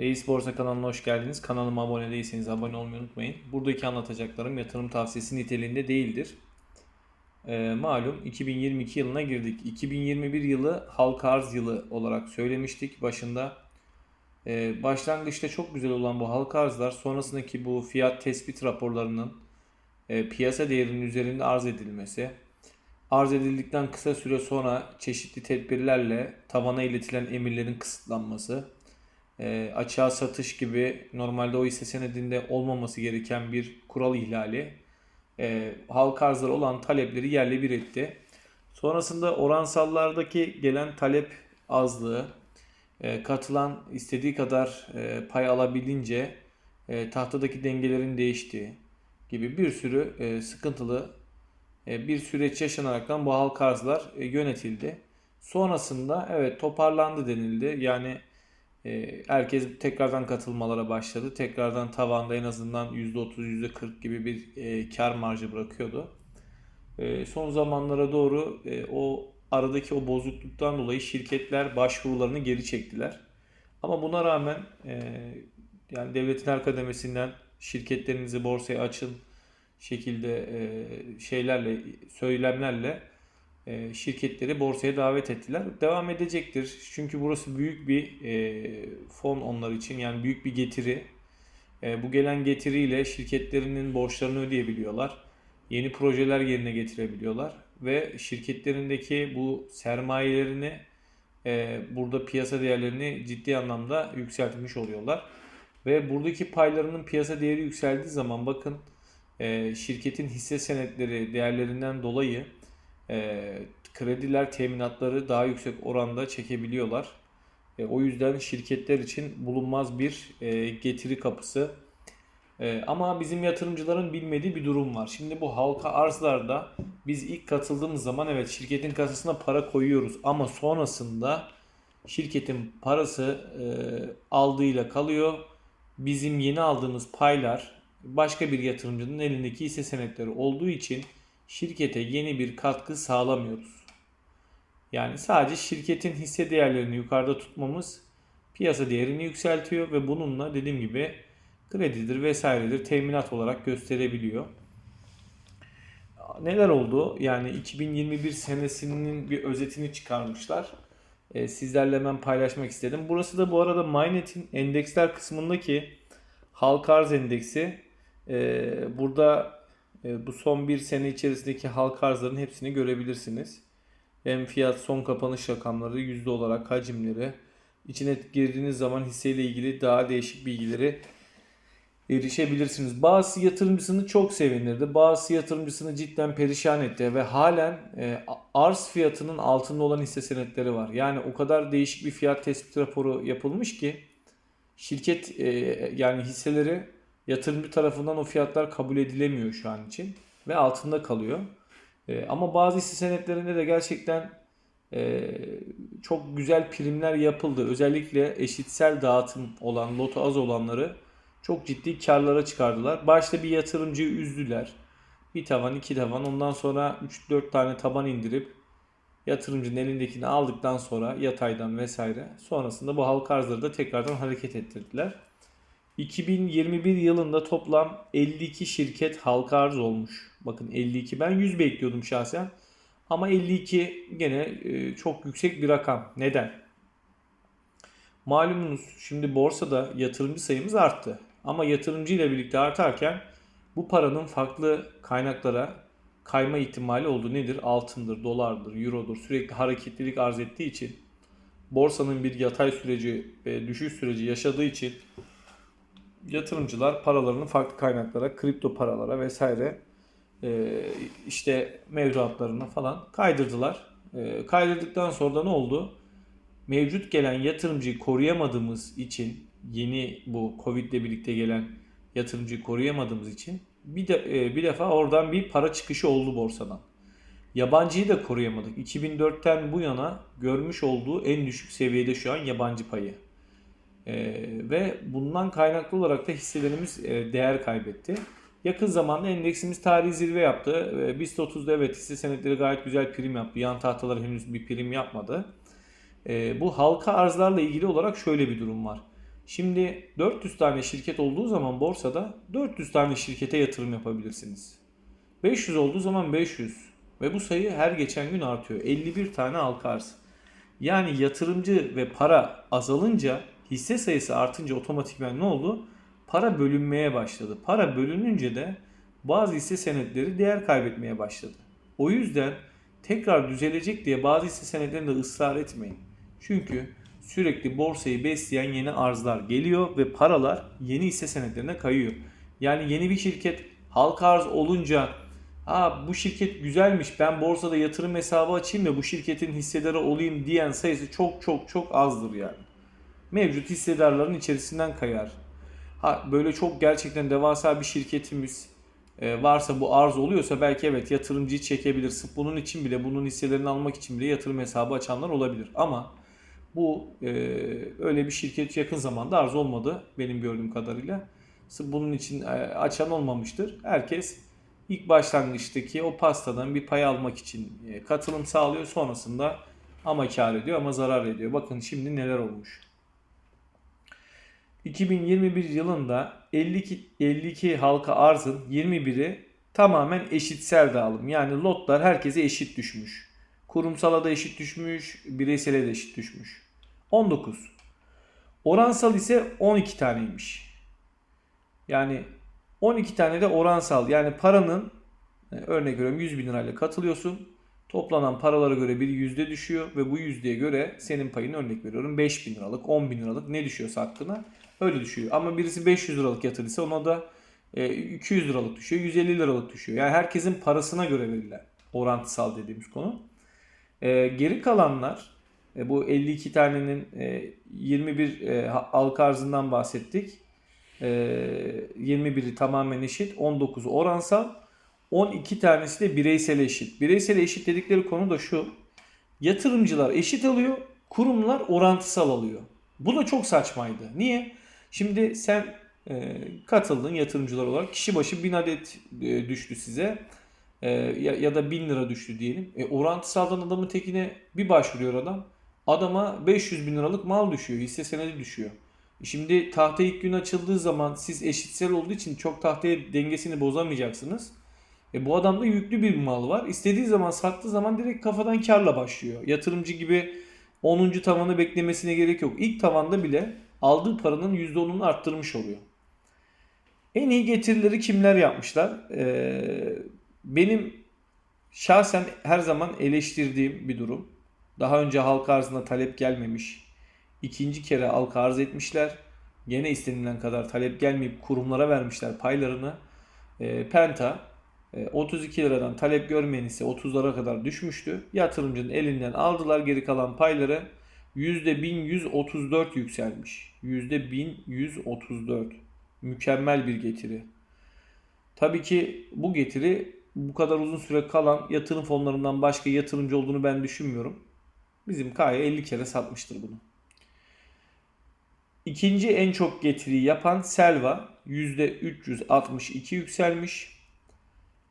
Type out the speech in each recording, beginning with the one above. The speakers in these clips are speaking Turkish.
Reis Borsa kanalına hoş geldiniz. Kanalıma abone değilseniz abone olmayı unutmayın. Buradaki anlatacaklarım yatırım tavsiyesi niteliğinde değildir. Ee, malum 2022 yılına girdik. 2021 yılı halka arz yılı olarak söylemiştik başında. Ee, başlangıçta çok güzel olan bu halka arzlar sonrasındaki bu fiyat tespit raporlarının e, piyasa değerinin üzerinde arz edilmesi, arz edildikten kısa süre sonra çeşitli tedbirlerle tavana iletilen emirlerin kısıtlanması, e, açığa satış gibi normalde o hisse senedinde olmaması gereken bir kural ihlali e, halka arzlara olan talepleri yerle bir etti. Sonrasında oransallardaki gelen talep azlığı, e, katılan istediği kadar e, pay alabilince e, tahtadaki dengelerin değiştiği gibi bir sürü e, sıkıntılı e, bir süreç yaşanaraktan bu halka arzlar e, yönetildi. Sonrasında evet toparlandı denildi. Yani e, herkes tekrardan katılmalara başladı. Tekrardan tavanda en azından %30, %40 gibi bir e, kar marjı bırakıyordu. E, son zamanlara doğru e, o aradaki o bozukluktan dolayı şirketler başvurularını geri çektiler. Ama buna rağmen e, yani devletin her kademesinden şirketlerinizi borsaya açın şekilde e, şeylerle söylemlerle şirketleri borsaya davet ettiler. Devam edecektir. Çünkü burası büyük bir e, fon onlar için. Yani büyük bir getiri. E, bu gelen getiriyle şirketlerinin borçlarını ödeyebiliyorlar. Yeni projeler yerine getirebiliyorlar. Ve şirketlerindeki bu sermayelerini e, burada piyasa değerlerini ciddi anlamda yükseltmiş oluyorlar. Ve buradaki paylarının piyasa değeri yükseldiği zaman bakın e, şirketin hisse senetleri değerlerinden dolayı e, krediler, teminatları daha yüksek oranda çekebiliyorlar. E, o yüzden şirketler için bulunmaz bir e, getiri kapısı. E, ama bizim yatırımcıların bilmediği bir durum var. Şimdi bu halka arzlarda biz ilk katıldığımız zaman evet şirketin kasasına para koyuyoruz ama sonrasında şirketin parası e, aldığıyla kalıyor. Bizim yeni aldığımız paylar başka bir yatırımcının elindeki hisse senetleri olduğu için şirkete yeni bir katkı sağlamıyoruz. Yani sadece şirketin hisse değerlerini yukarıda tutmamız piyasa değerini yükseltiyor ve bununla dediğim gibi kredidir vesairedir teminat olarak gösterebiliyor. Neler oldu? Yani 2021 senesinin bir özetini çıkarmışlar. Ee, sizlerle hemen paylaşmak istedim. Burası da bu arada MyNet'in endeksler kısmındaki halka arz endeksi. Ee, burada bu son bir sene içerisindeki halka arzların hepsini görebilirsiniz. Hem fiyat son kapanış rakamları, yüzde olarak hacimleri. İçine girdiğiniz zaman hisseyle ilgili daha değişik bilgileri erişebilirsiniz. Bazı yatırımcısını çok sevindirdi. Bazı yatırımcısını cidden perişan etti ve halen e, arz fiyatının altında olan hisse senetleri var. Yani o kadar değişik bir fiyat tespit raporu yapılmış ki şirket e, yani hisseleri yatırımcı tarafından o fiyatlar kabul edilemiyor şu an için ve altında kalıyor. E, ama bazı hisse senetlerinde de gerçekten e, çok güzel primler yapıldı. Özellikle eşitsel dağıtım olan, loto az olanları çok ciddi karlara çıkardılar. Başta bir yatırımcıyı üzdüler. Bir tavan, iki tavan ondan sonra 3-4 tane taban indirip yatırımcının elindekini aldıktan sonra yataydan vesaire sonrasında bu halka arzları da tekrardan hareket ettirdiler. 2021 yılında toplam 52 şirket halka arz olmuş. Bakın 52 ben 100 bekliyordum şahsen. Ama 52 gene e, çok yüksek bir rakam. Neden? Malumunuz şimdi borsada yatırımcı sayımız arttı. Ama yatırımcı ile birlikte artarken bu paranın farklı kaynaklara kayma ihtimali olduğu nedir? Altındır, dolardır, eurodur. Sürekli hareketlilik arz ettiği için borsanın bir yatay süreci ve düşüş süreci yaşadığı için yatırımcılar paralarını farklı kaynaklara, kripto paralara vesaire e, işte mevduatlarına falan kaydırdılar. E, kaydırdıktan sonra da ne oldu? Mevcut gelen yatırımcıyı koruyamadığımız için yeni bu Covid ile birlikte gelen yatırımcıyı koruyamadığımız için bir de e, bir defa oradan bir para çıkışı oldu borsadan. Yabancıyı da koruyamadık. 2004'ten bu yana görmüş olduğu en düşük seviyede şu an yabancı payı. E, ve bundan kaynaklı olarak da hisselerimiz e, değer kaybetti. Yakın zamanda endeksimiz tarihi zirve yaptı. E, BIST 30'da evet hisse senetleri gayet güzel prim yaptı. Yan tahtalar henüz bir prim yapmadı. E, bu halka arzlarla ilgili olarak şöyle bir durum var. Şimdi 400 tane şirket olduğu zaman borsada 400 tane şirkete yatırım yapabilirsiniz. 500 olduğu zaman 500 ve bu sayı her geçen gün artıyor. 51 tane halka arz. Yani yatırımcı ve para azalınca hisse sayısı artınca otomatikman ne oldu? Para bölünmeye başladı. Para bölününce de bazı hisse senetleri değer kaybetmeye başladı. O yüzden tekrar düzelecek diye bazı hisse senetlerinde ısrar etmeyin. Çünkü sürekli borsayı besleyen yeni arzlar geliyor ve paralar yeni hisse senetlerine kayıyor. Yani yeni bir şirket halka arz olunca Aa, bu şirket güzelmiş ben borsada yatırım hesabı açayım da bu şirketin hissedarı olayım diyen sayısı çok çok çok azdır yani. Mevcut hissedarların içerisinden kayar. Ha, böyle çok gerçekten devasa bir şirketimiz e, varsa bu arz oluyorsa belki evet yatırımcıyı çekebilir. Sırf bunun için bile bunun hisselerini almak için bile yatırım hesabı açanlar olabilir. Ama bu e, öyle bir şirket yakın zamanda arz olmadı benim gördüğüm kadarıyla. Sırf bunun için e, açan olmamıştır. Herkes ilk başlangıçtaki o pastadan bir pay almak için e, katılım sağlıyor. Sonrasında ama kar ediyor ama zarar ediyor. Bakın şimdi neler olmuş. 2021 yılında 52, 52 halka arzın 21'i tamamen eşitsel dağılım. Yani lotlar herkese eşit düşmüş. Kurumsala da eşit düşmüş, bireysele de eşit düşmüş. 19. Oransal ise 12 taneymiş. Yani 12 tane de oransal. Yani paranın e, örnek veriyorum 100 bin lirayla katılıyorsun. Toplanan paralara göre bir yüzde düşüyor ve bu yüzdeye göre senin payın örnek veriyorum 5 bin liralık 10 bin liralık ne düşüyorsa hakkına öyle düşüyor. Ama birisi 500 liralık yatırdıysa ona da 200 e, liralık düşüyor 150 liralık düşüyor. Yani herkesin parasına göre verilen orantısal dediğimiz konu. E, geri kalanlar bu 52 tanenin 21 halka arzından bahsettik. 21'i tamamen eşit 19'u oransal 12 tanesi de bireysel eşit. Bireysel eşit dedikleri konu da şu. Yatırımcılar eşit alıyor, kurumlar orantısal alıyor. Bu da çok saçmaydı. Niye? Şimdi sen e, katıldın yatırımcılar olarak kişi başı 1000 adet e, düştü size e, ya, ya da 1000 lira düştü diyelim. E, orantısaldan adamın tekine bir başvuruyor adam. Adama 500 bin liralık mal düşüyor, hisse senedi düşüyor. Şimdi tahta ilk gün açıldığı zaman siz eşitsel olduğu için çok tahtaya dengesini bozamayacaksınız. E bu adamda yüklü bir mal var. İstediği zaman sattığı zaman direkt kafadan karla başlıyor. Yatırımcı gibi 10. tavanı beklemesine gerek yok. İlk tavanda bile aldığı paranın %10'unu arttırmış oluyor. En iyi getirileri kimler yapmışlar? Ee, benim şahsen her zaman eleştirdiğim bir durum. Daha önce halka arzına talep gelmemiş. İkinci kere halka arz etmişler. Gene istenilen kadar talep gelmeyip kurumlara vermişler paylarını. Ee, Penta 32 e, liradan talep görmeyen ise 30'lara kadar düşmüştü. Yatırımcının elinden aldılar geri kalan payları %1134 yükselmiş. %1134. Mükemmel bir getiri. Tabii ki bu getiri bu kadar uzun süre kalan yatırım fonlarından başka yatırımcı olduğunu ben düşünmüyorum. Bizim Kaya 50 kere satmıştır bunu. İkinci en çok getiriyi yapan Selva %362 yükselmiş.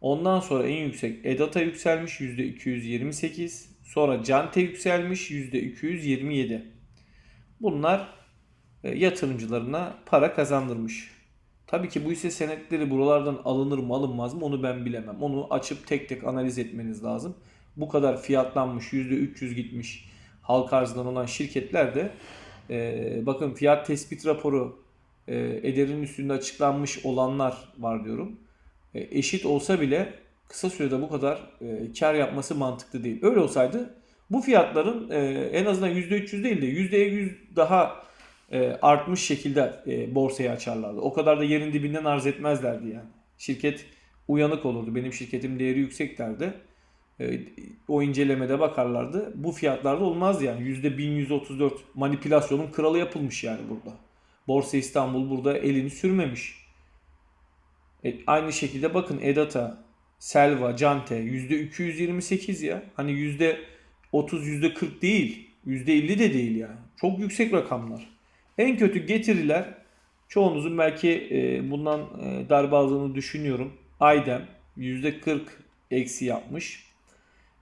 Ondan sonra en yüksek Edata yükselmiş %228. Sonra Cante yükselmiş %227. Bunlar e, yatırımcılarına para kazandırmış. Tabii ki bu hisse senetleri buralardan alınır mı alınmaz mı onu ben bilemem. Onu açıp tek tek analiz etmeniz lazım. Bu kadar fiyatlanmış %300 gitmiş halka arzdan olan şirketler de e, bakın fiyat tespit raporu e, ederin üstünde açıklanmış olanlar var diyorum. E, eşit olsa bile kısa sürede bu kadar e, kar yapması mantıklı değil. Öyle olsaydı bu fiyatların e, en azından %300 değil de %100 daha artmış şekilde borsaya açarlardı. O kadar da yerin dibinden arz etmezlerdi yani. Şirket uyanık olurdu. Benim şirketim değeri yüksek derdi. O incelemede bakarlardı. Bu fiyatlarda olmaz yani. %1134 manipülasyonun kralı yapılmış yani burada. Borsa İstanbul burada elini sürmemiş. E, aynı şekilde bakın Edata, Selva, Cante %228 ya. Hani %30, %40 değil. %50 de değil yani. Çok yüksek rakamlar. En kötü getiriler çoğunuzun belki e, bundan e, darbe aldığını düşünüyorum. Aydem %40 eksi yapmış.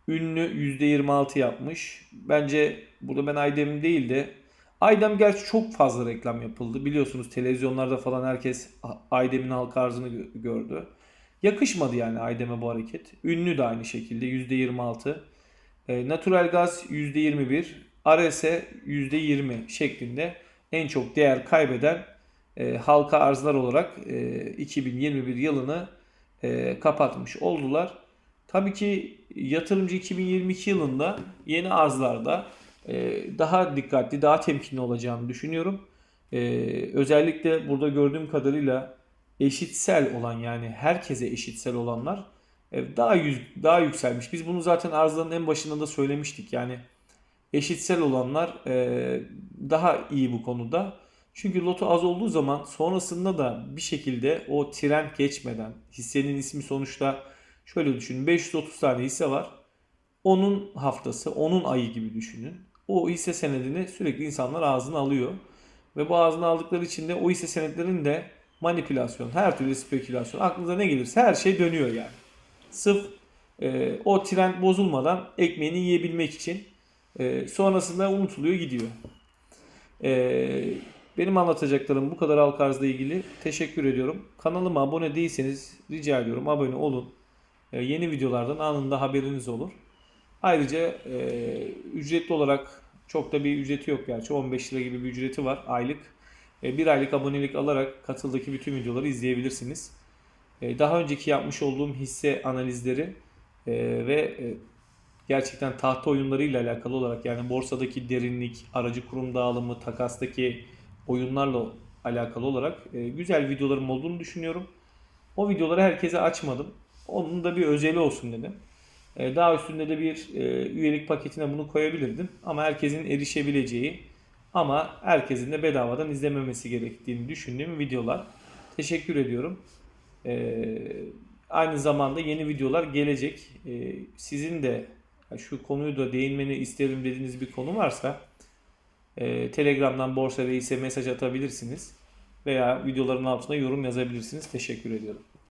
Ünlü %26 yapmış. Bence burada ben Aydem'in değil de Aydem gerçi çok fazla reklam yapıldı. Biliyorsunuz televizyonlarda falan herkes Aydem'in halka arzını gö- gördü. Yakışmadı yani Aydem'e bu hareket. Ünlü de aynı şekilde %26. E, Natural Gaz %21. Arese %20 şeklinde en çok değer kaybeden e, halka arzlar olarak e, 2021 yılını e, kapatmış oldular. Tabii ki yatırımcı 2022 yılında yeni arzlarda e, daha dikkatli, daha temkinli olacağını düşünüyorum. E, özellikle burada gördüğüm kadarıyla eşitsel olan yani herkese eşitsel olanlar e, daha yüz, daha yükselmiş. Biz bunu zaten arzların en başında da söylemiştik. Yani eşitsel olanlar e, daha iyi bu konuda. Çünkü loto az olduğu zaman sonrasında da bir şekilde o trend geçmeden hissenin ismi sonuçta şöyle düşünün 530 tane hisse var. Onun haftası, onun ayı gibi düşünün. O hisse senedini sürekli insanlar ağzına alıyor. Ve bu ağzına aldıkları için de o hisse senetlerinin de manipülasyon, her türlü spekülasyon, aklınıza ne gelirse her şey dönüyor yani. Sırf e, o trend bozulmadan ekmeğini yiyebilmek için e, sonrasında unutuluyor gidiyor. E, benim anlatacaklarım bu kadar halka arzla ilgili. Teşekkür ediyorum. Kanalıma abone değilseniz rica ediyorum abone olun. E, yeni videolardan anında haberiniz olur. Ayrıca e, ücretli olarak çok da bir ücreti yok gerçi. 15 lira gibi bir ücreti var aylık. E, bir aylık abonelik alarak katıldaki bütün videoları izleyebilirsiniz. E, daha önceki yapmış olduğum hisse analizleri e, ve gerçekten tahta oyunlarıyla alakalı olarak yani borsadaki derinlik, aracı kurum dağılımı, takastaki oyunlarla alakalı olarak güzel videolarım olduğunu düşünüyorum. O videoları herkese açmadım. Onun da bir özeli olsun dedim. Daha üstünde de bir üyelik paketine bunu koyabilirdim. Ama herkesin erişebileceği ama herkesin de bedavadan izlememesi gerektiğini düşündüğüm videolar. Teşekkür ediyorum. E, aynı zamanda yeni videolar gelecek. E, sizin de şu konuyu da değinmeni isterim dediğiniz bir konu varsa e, Telegram'dan Borsa Reis'e mesaj atabilirsiniz. Veya videoların altına yorum yazabilirsiniz. Teşekkür ediyorum.